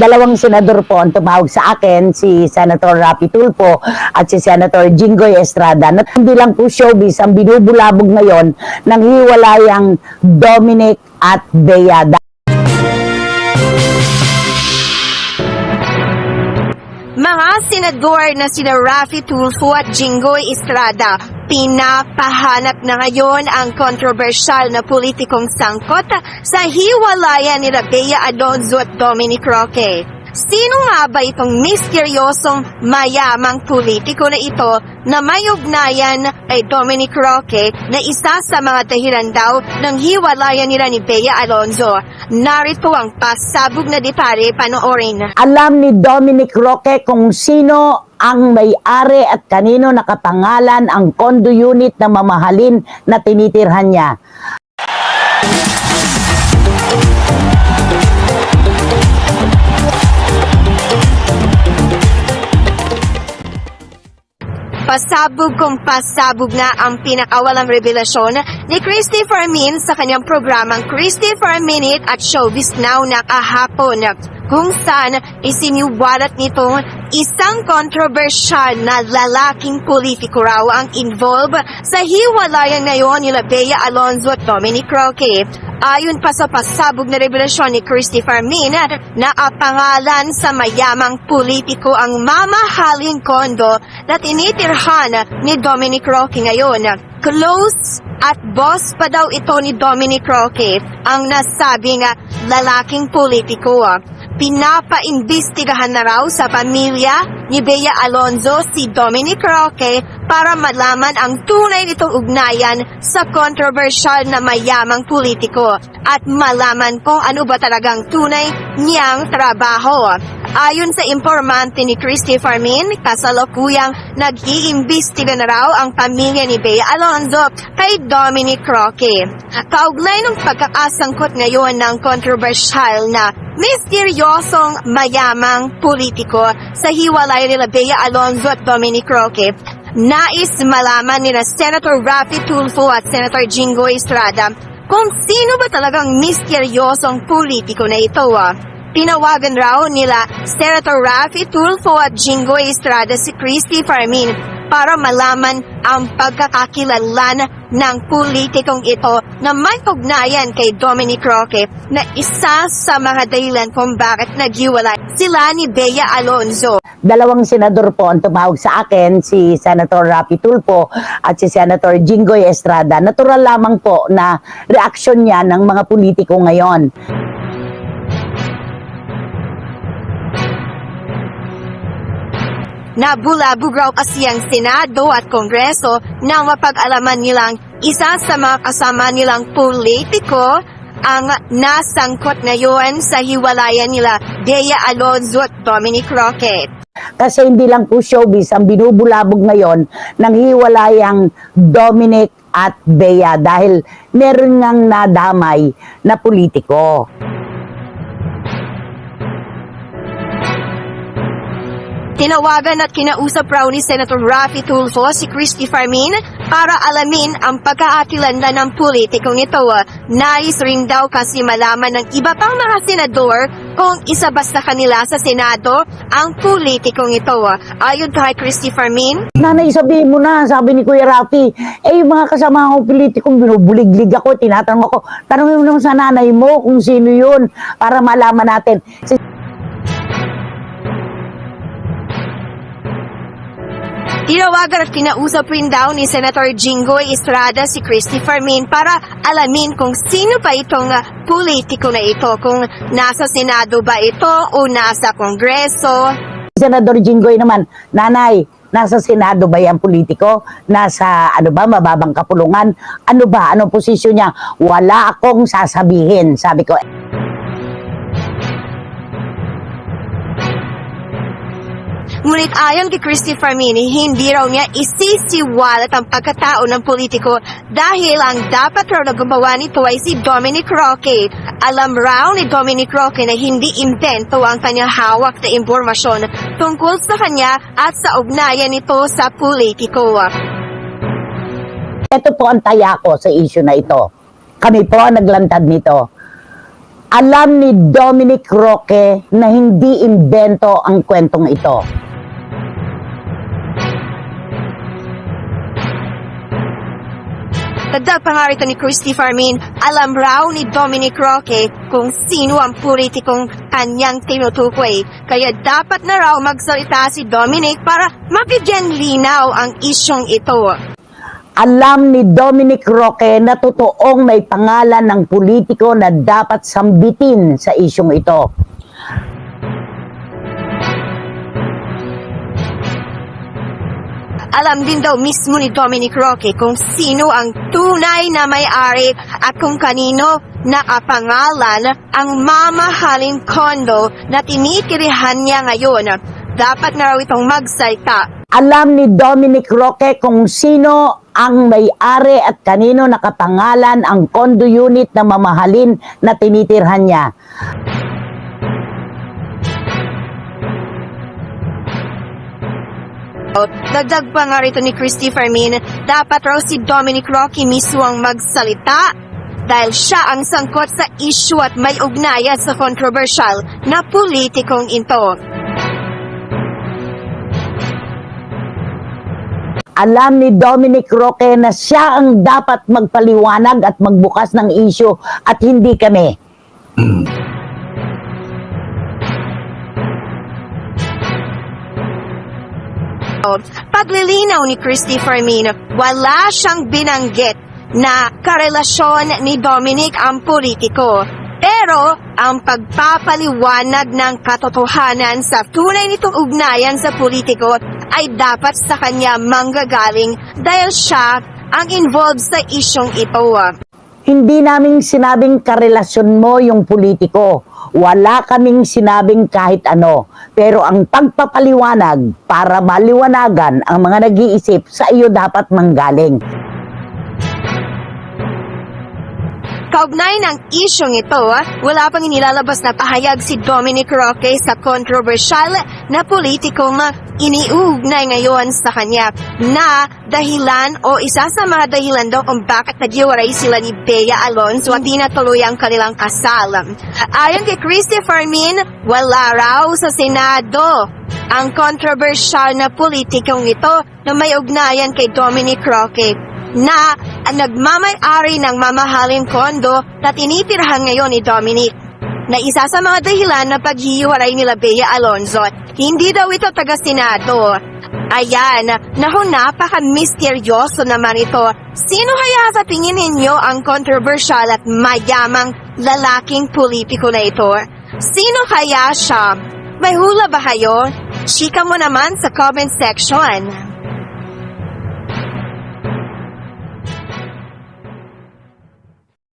dalawang senador po ang tumawag sa akin, si Senator Rapi Tulfo at si Senator Jinggoy Estrada. Na hindi lang po showbiz ang binubulabog ngayon ng hiwalayang Dominic at Bea. Mga senador na sina Rafi Tulfo at Jinggoy Estrada, pinapahanap na ngayon ang kontrobersyal na politikong sangkot sa hiwalayan ni Bea Alonzo at Dominic Roque. Sino nga ba itong misteryosong mayamang politiko na ito na may ugnayan kay Dominic Roque na isa sa mga dahilan daw ng hiwalayan nila ni Bea Alonzo? Narito ang pasabog na detalye panoorin. Alam ni Dominic Roque kung sino ang may-ari at kanino nakapangalan ang condo unit na mamahalin na tinitirhan niya. Pasabog kung pasabog na ang pinakawalang revelasyon ni Christy Fermin sa kanyang programang Christy for a Minute at Showbiz Now na kahapon kung saan isiniwalat nito isang kontrobersyal na lalaking politiko raw ang involved sa hiwalayan ngayon nila Bea Alonzo at Dominic Roque. Ayon pa sa pasabog na revelasyon ni Christy Fermin na ang pangalan sa mayamang politiko ang mamahaling kondo na tinitirhan ni Dominic Roque ngayon. Close at boss pa daw ito ni Dominic Roque ang nasabing lalaking politiko. Pinapaimbestigahan na raw sa pamilya ni Bea Alonzo si Dominic Roque para malaman ang tunay nitong ugnayan sa kontrobersyal na mayamang politiko at malaman kung ano ba talagang tunay niyang trabaho. Ayon sa informante ni Christy Farmin, kasalukuyang nag-iimbestiga na raw ang pamilya ni Bea Alonzo kay Dominic Roque. Kaugnay ng pagkakasangkot ngayon ng kontrobersyal na misteryosong mayamang politiko sa hiwalay nila Bea Alonzo at Dominic Roque, nais malaman nila Senator Rafi Tulfo at Senator Jingo Estrada kung sino ba talagang misteryosong politiko na ito. ah. Pinawagan raw nila Senator Rafi Tulfo at Jingo Estrada si Christy Farmin para malaman ang pagkakakilanlan ng politikong ito na may ugnayan kay Dominic Roque na isa sa mga dahilan kung bakit naghiwalay sila ni Bea Alonzo. Dalawang senador po ang tumawag sa akin, si Senator Rapi Tulfo at si Senator Jinggoy Estrada. Natural lamang po na reaksyon niya ng mga politiko ngayon. Nabulabog raw kasi ang Senado at Kongreso nang mapag-alaman nilang isa sa mga kasama nilang politiko ang nasangkot ngayon sa hiwalayan nila Bea Alonzo at Dominic Roque. Kasi hindi lang po showbiz ang binubulabog ngayon ng hiwalayang Dominic at Bea dahil meron ngang nadamay na politiko. Tinawagan at kinausap raw ni Senator Rafi Tulfo si Christy Farmin para alamin ang pagkaakilanlan ng politikong ito. Nais rin daw kasi malaman ng iba pang mga senador kung isa ba sa kanila sa Senado ang politikong ito. Ayon kay Christy Farmin, Nanay, sabihin mo na, sabi ni Kuya Rafi, eh, yung mga kasama kong politikong binubuliglig ako, tinatanong ako, tanongin mo naman sa nanay mo kung sino yun para malaman natin. Si Tinawagan at kinausap rin daw ni Senator Jinggoy Estrada si Christy Farmin para alamin kung sino pa itong politiko na ito, kung nasa Senado ba ito o nasa Kongreso. Senador Jinggoy naman, nanay, nasa Senado ba yan politiko? Nasa ano ba, mababang kapulungan? Ano ba, anong posisyon niya? Wala akong sasabihin, sabi ko. Ngunit ayon kay Christy Farmini, hindi raw niya isisiwalat ang pagkatao ng politiko dahil ang dapat raw na gumawa nito ay si Dominic Roque. Alam raw ni Dominic Roque na hindi invento ang kanyang hawak na impormasyon tungkol sa kanya at sa ugnayan nito sa politiko. Ito po ang taya ko sa issue na ito. Kami po ang naglantad nito. Alam ni Dominic Roque na hindi imbento ang kwentong ito. Dagdag pa nga rito ni Christy Farmin, alam raw ni Dominic Roque kung sino ang politikong kanyang tinutukoy. Kaya dapat na raw magsalita si Dominic para mabigyan linaw ang isyong ito. Alam ni Dominic Roque na totoong may pangalan ng politiko na dapat sambitin sa isyong ito. Alam din daw mismo ni Dominic Roque kung sino ang tunay na may-ari at kung kanino nakapangalan ang mamahaling kondo na tinitirihan niya ngayon. Dapat na raw itong magsalita. Alam ni Dominic Roque kung sino ang may-ari at kanino nakapangalan ang condo unit na mamahalin na tinitirhan niya. Dagdag pa nga rito ni Christy Fermin, dapat raw si Dominic Roque mismo ang magsalita dahil siya ang sangkot sa issue at may ugnayan sa controversial na politikong ito. Alam ni Dominic Roque na siya ang dapat magpaliwanag at magbukas ng issue at hindi kami. Paglilinaw ni Christy Fermin, wala siyang binanggit na karelasyon ni Dominic ang politiko. Pero ang pagpapaliwanag ng katotohanan sa tunay nitong ugnayan sa politiko ay dapat sa kanya manggagaling dahil siya ang involved sa isyong ito. Hindi naming sinabing karelasyon mo yung politiko. Wala kaming sinabing kahit ano. Pero ang pagpapaliwanag para maliwanagan ang mga nag-iisip sa iyo dapat manggaling. Kaugnay ng isyong ito, wala pang inilalabas na pahayag si Dominic Roque sa controversial na politikong iniugnay ngayon sa kanya na dahilan o isa sa mga dahilan daw kung bakit naghiwalay sila ni Bea Alonso hindi natuloy ang kanilang kasal. Ayon kay Christy Fermin, wala raw sa Senado ang controversial na politikong ito na may ugnayan kay Dominic Roque na nagmamay-ari ng mamahaling kondo na tinitirhan ngayon ni Dominic. Na isa sa mga dahilan na paghihiwalay nila Bea Alonzo, hindi daw ito taga-senado. Ayan, naho napaka-misteryoso naman ito. Sino kaya sa tingin ninyo ang controversial at mayamang lalaking politiko na ito? Sino kaya siya? May hula ba kayo? Chika mo naman sa comment section.